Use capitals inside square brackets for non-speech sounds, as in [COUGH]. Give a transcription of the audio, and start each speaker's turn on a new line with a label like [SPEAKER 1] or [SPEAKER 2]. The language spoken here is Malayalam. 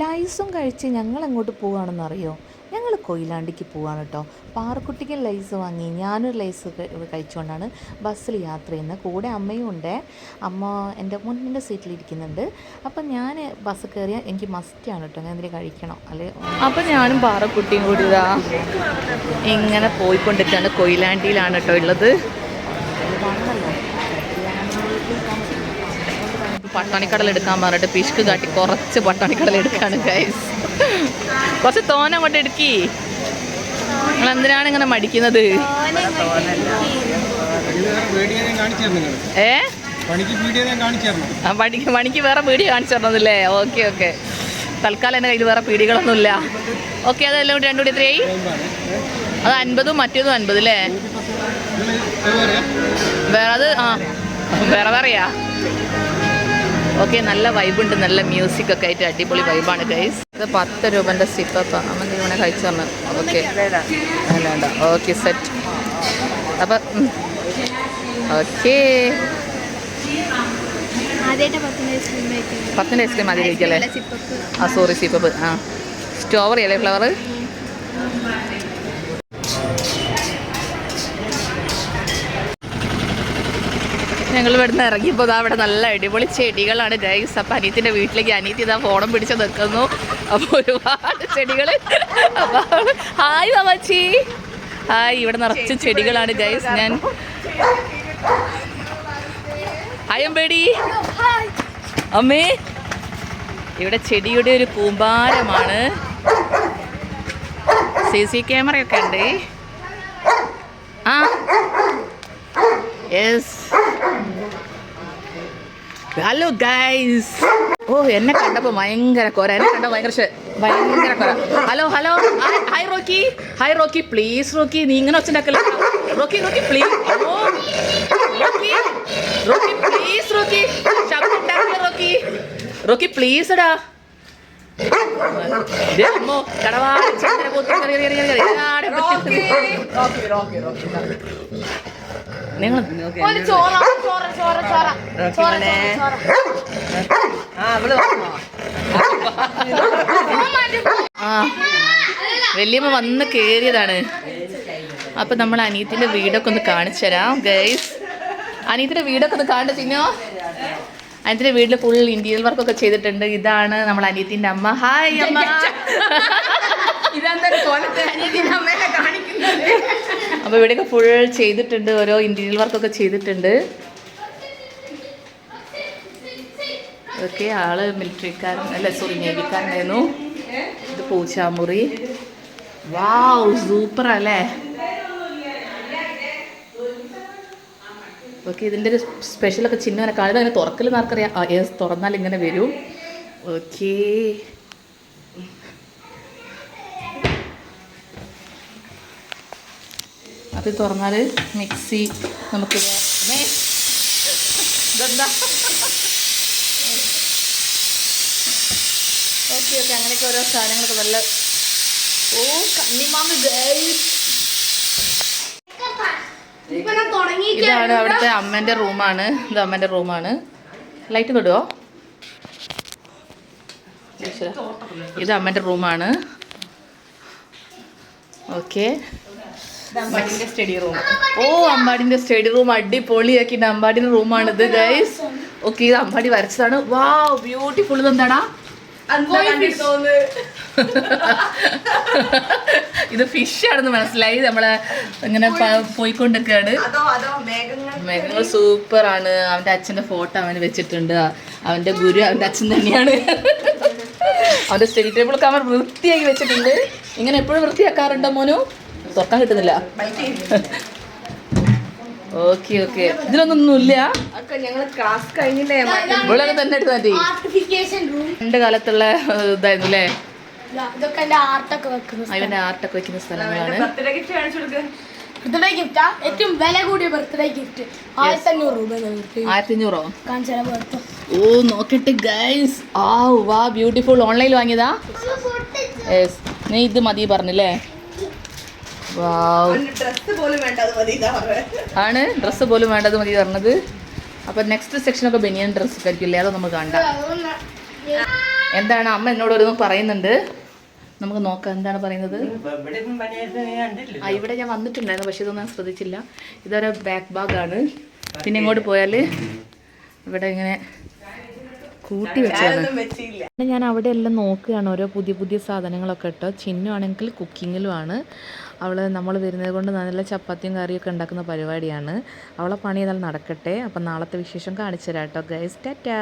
[SPEAKER 1] ലൈസും കഴിച്ച് ഞങ്ങൾ എങ്ങോട്ട് പോവുകയാണെന്ന് അറിയോ ഞങ്ങൾ കൊയിലാണ്ടിക്ക് പോവാണ് കേട്ടോ പാറക്കുട്ടിക്ക് ലൈസ് വാങ്ങി. ഞാനൊരു ലൈസ് കഴിച്ചുകൊണ്ടാണ് ബസ്സിൽ യാത്ര ചെയ്യുന്നത് കൂടെ അമ്മയും ഉണ്ട്. അമ്മ എന്റെ മുന്നിന്റെ സീറ്റിലിരിക്കുന്നുണ്ട്. അപ്പം ഞാൻ ബസ് കയറിയാൽ എനിക്ക് മസ്റ്റാണ് കേട്ടോ ഞാൻ എന്തെങ്കിലും കഴിക്കണം? അല്ലെ? അപ്പം ഞാനും പാറക്കുട്ടിയും കൂടി ഇതാ ഇങ്ങനെ പോയിക്കൊണ്ടിട്ടാണ് കൊയിലാണ്ടിയിലാണ് കേട്ടോ ഉള്ളത്. പട്ടാണിക്കടൽ എടുക്കാൻ പറഞ്ഞിട്ട് പിഷ്ക്ക് കാട്ടി കുറച്ച് പട്ടാണിക്കടൽ എടുക്കാണ് ഗൈസ് കുറച്ച് തോന അങ്ങോട്ട് എടുക്കി. നിങ്ങൾ എന്തിനാണ് ഇങ്ങനെ മടിക്കുന്നത്. ഏ?
[SPEAKER 2] പണിക്ക്
[SPEAKER 1] വേറെ വീഡിയോ കാണിച്ചു തരണതല്ലേ ഓക്കെ ഓക്കെ. തൽക്കാലം എന്റെ കയ്യിൽ വേറെ പീടികളൊന്നുമില്ല. ഓക്കെ അതെല്ലാം കൂടി രണ്ടു കൂടി എത്രയായി? അത് അൻപതും മറ്റേതും അൻപത് അല്ലേ? വേറെ അത് ആ വേറെ വേറെയാ? ഓക്കെ നല്ല വൈബുണ്ട് നല്ല മ്യൂസിക് ഒക്കെ ആയിട്ട് അടിപൊളി വൈബാണ് ഗൈസ് ഇത് പത്ത് രൂപന്റെ സിപ്പപ്പ അമ്മ ഇവനെ കഴിച്ചു തന്നു. ഓക്കെ വേണ്ട. വേണ്ട ഓക്കെ സെറ്റ് അപ്പം ഓക്കേ
[SPEAKER 3] പത്തിന്റെ ഐസ്ക്രീം
[SPEAKER 1] മതി കഴിക്കല്ലേ ആ സോറി സിപ്പ് ആ. സ്ട്രോബറി അല്ലേ ഫ്ലവർ ഞങ്ങൾ ഇവിടുന്ന് ഇറങ്ങിയപ്പോൾ അവിടെ നല്ല അടിപൊളി ചെടികളാണ്. ഗൈസ് അപ്പം അനീത്തിന്റെ വീട്ടിലേക്ക് അനീത്തി ഇതാ ഫോണും പിടിച്ച് നിൽക്കുന്നു അപ്പോൾ ഒരുപാട് ചെടികൾ അപ്പോൾ ഹായ് മാമാച്ചി. ഹായ് ഇവിടെ നിറച്ച് ചെടികളാണ് ഗൈസ് ഞാൻ ഹായ് അമ്പേടി. അമ്മേ ഇവിടെ ചെടിയുടെ ഒരു കൂമ്പാരമാണ്. സി സി ക്യാമറയൊക്കെ ഉണ്ട്. ആ. യെസ് ഹലോ ഗൈസ് ഓ എന്നെ കണ്ടപ്പോൾ ഭയങ്കര കൊര. എന്നെ കണ്ടപ്പോൾ ഭയങ്കര ഭയങ്കര കൊര. Hello hello hi Rocky hi Rocky please Rocky നീ ഇങ്ങനെ ഒച്ചുണ്ടാക്കല്ല Rocky Rocky please oh Rocky Rocky please Rocky ശബ്ദം റോക്കി റോക്കി പ്ലീസ് എടാ. അമ്മോ, കടവാടി ചന്ദ്ര. നിങ്ങൾ
[SPEAKER 3] ചോറ ചോറ ചോറ
[SPEAKER 1] ആ വല്യമ്മ വന്ന് കയറിയതാണ് അപ്പൊ നമ്മൾ അനീതിന്റെ വീടൊക്കെ ഒന്ന് കാണിച്ചു തരാം ഗൈസ് അനീതിന്റെ വീടൊക്കെ ഒന്ന് കാണിച്ചു ചിന്നോ? വീട്ടിൽ ഫുൾ ഇന്റീരിയൽ വർക്കൊക്കെ ചെയ്തിട്ടുണ്ട്. ഇതാണ് നമ്മൾ അനീതിന്റെ അമ്മ. ഹായ് അമ്മ. അപ്പൊ ഇവിടെയൊക്കെ ഫുൾ ചെയ്തിട്ടുണ്ട് ഓരോ ഇന്റീരിയൽ വർക്കൊക്കെ ചെയ്തിട്ടുണ്ട്. ഓക്കെ ആൾ മിലിറ്ററിക്കാരൻ അല്ല സോറി നേവിക്കാരനായിരുന്നു. ഇത് പൂച്ചാമുറി. വാവ് സൂപ്പർ അല്ലേ ഓക്കെ ഇതിന്റെ ഒരു സ്പെഷ്യലൊക്കെ ചിഹ്നം കാണുന്നത് അങ്ങനെ തുറക്കൽ ആ യെസ് തുറന്നാൽ ഇങ്ങനെ വരും. ഓക്കേ. അത് തുറന്നാൽ മിക്സി നമുക്ക് ഇതെന്താ? ഓക്കെ ഓക്കെ അങ്ങനെയൊക്കെ ഓരോ സാധനങ്ങളൊക്കെ നല്ല ഓ കണ്ണിമാമ ഇതാണ് അവിടുത്തെ അമ്മേന്റെ റൂമാണ്. ഇത് അമ്മേന്റെ റൂമാണ്. ലൈറ്റ് തൊടുവോ. ഇത് അമ്മേന്റെ റൂമാണ്. ഓക്കെ സ്റ്റഡി റൂം ഓ അമ്പാടിന്റെ സ്റ്റഡി റൂം അടിപൊളിയാക്കിയിട്ട് അമ്പാടിന്റെ റൂമാണിത് ഗൈസ് ഓക്കെ ഇത് അമ്പാടി വരച്ചതാണ്. വാ ബ്യൂട്ടിഫുൾ ഇതെന്താടാ? [LAUGHS] ഇത് ഫിഷ് ആണെന്ന് മനസ്സിലായി. നമ്മളെ ഇങ്ങനെ പോയിക്കൊണ്ടിരിക്കുകയാണ്. മേഘങ്ങൾ സൂപ്പർ ആണ് അവന്റെ അച്ഛന്റെ ഫോട്ടോ അവന് വെച്ചിട്ടുണ്ട്. അവന്റെ ഗുരു അവന്റെ അച്ഛൻ തന്നെയാണ്. അവന്റെ സ്റ്റഡി ടേബിൾ ഒക്കെ അവൻ വൃത്തിയാക്കി വെച്ചിട്ടുണ്ട്. ഇങ്ങനെ എപ്പോഴും വൃത്തിയാക്കാറുണ്ടോ മോനു? തുറക്കാൻ കിട്ടുന്നില്ല. Okay okay.
[SPEAKER 4] ക്ലാസ് കഴിഞ്ഞില്ലേ?
[SPEAKER 1] ഇവിടെ തന്നെ എടുത്ത് മതി
[SPEAKER 3] ആർട്ടിഫിക്കേഷൻ റൂം
[SPEAKER 1] പണ്ട് കാലത്തുള്ള ഇതായിരുന്നു അല്ലേ അവന്റെ ആർട്ടൊക്കെ വെക്കുന്ന സ്ഥലങ്ങളാണ്.
[SPEAKER 4] ബർത്ത്ഡേ ഗിഫ്റ്റ് കാണിച്ചു കൊടുക്കുക
[SPEAKER 3] ബർത്ത്ഡേ ഗിഫ്റ്റാ ഏറ്റവും വില കൂടിയ ബർത്ത്ഡേ ഗിഫ്റ്റ് ആയിരത്തി അഞ്ഞൂറ് രൂപ
[SPEAKER 1] ആയിരത്തി അഞ്ഞൂറോ ഓ നോക്കട്ടെ ഗൈസ് ആ വാ ബ്യൂട്ടിഫുൾ ഓൺലൈനിൽ വാങ്ങിയതാ? യെസ് നീ ഇത് മതി പറഞ്ഞില്ലേ വാവ്
[SPEAKER 4] ഡ്രസ് പോലും വേണ്ട അത് മതി ഇതാ പറഞ്ഞത്
[SPEAKER 1] ആണ്. ഡ്രസ്സ് പോലും വേണ്ടത് മതി പറഞ്ഞത്. അപ്പം നെക്സ്റ്റ് സെക്ഷനൊക്കെ ബെനിയൻ ഡ്രസ്സ് ആയിരിക്കില്ലേ അതോ നമുക്ക് കണ്ട
[SPEAKER 5] എന്താണ്? അമ്മ എന്നോട് ഒരു പറയുന്നുണ്ട്. നമുക്ക് നോക്കാം. എന്താണ് പറയുന്നത്? ആ ഇവിടെ ഞാൻ വന്നിട്ടുണ്ടായിരുന്നു പക്ഷെ ഇതൊന്നും ഞാൻ ശ്രദ്ധിച്ചില്ല. ഇതൊരു ബാക്ക് ബാഗാണ് പിന്നെ ഇങ്ങോട്ട് പോയാൽ ഇവിടെ ഇങ്ങനെ കൂട്ടി വെച്ചാണ്. ഞാൻ അവിടെ എല്ലാം നോക്കുകയാണ്. ഓരോ പുതിയ പുതിയ സാധനങ്ങളൊക്കെ കേട്ടോ ചിന്നു ആണെങ്കിൽ കുക്കിങ്ങിലുമാണ് അവൾ നമ്മൾ വരുന്നത് കൊണ്ട് നല്ല ചപ്പാത്തിയും കറിയൊക്കെ ഉണ്ടാക്കുന്ന പരിപാടിയാണ്. അവളെ പണി ഏതായാലും നടക്കട്ടെ. അപ്പം നാളത്തെ വിശേഷം കാണിച്ചു തരാം കേട്ടോ ഗൈസ് ടാറ്റാ.